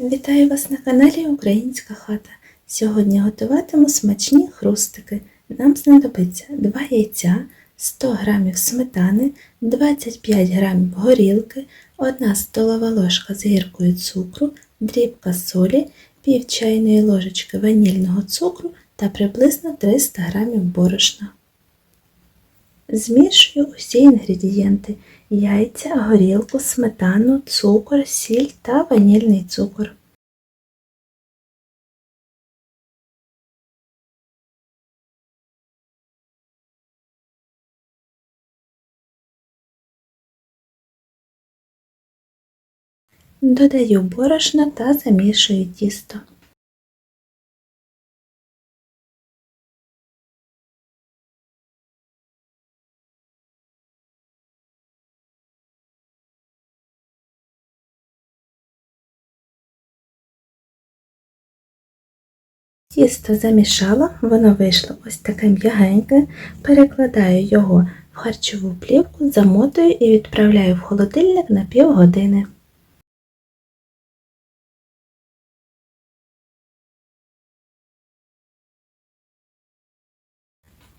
Вітаю вас на каналі Українська хата. Сьогодні готуватиму смачні хрустики. Нам знадобиться 2 яйця, 100 г сметани, 25 г горілки, 1 столова ложка з гіркою цукру, дрібка солі, пів чайної ложечки ванільного цукру та приблизно 300 г борошна. Змішую усі інгредієнти яйця, горілку, сметану, цукор, сіль та ванільний цукор. Додаю борошна та замішую тісто. Тісто замішала, воно вийшло ось таке м'ягеньке, перекладаю його в харчову плівку, замотую і відправляю в холодильник на півгодини.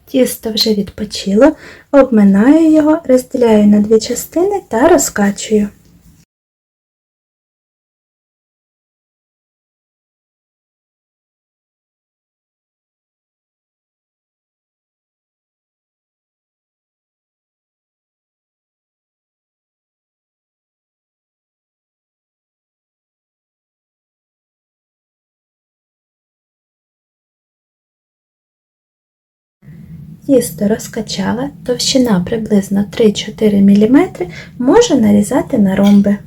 Тісто вже відпочило, обминаю його, розділяю на дві частини та розкачую. Тісто розкачала, товщина приблизно 3-4 мм, можу нарізати на ромби.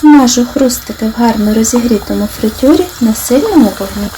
Смажу хрустики в гарно розігрітому фритюрі на сильному вогні.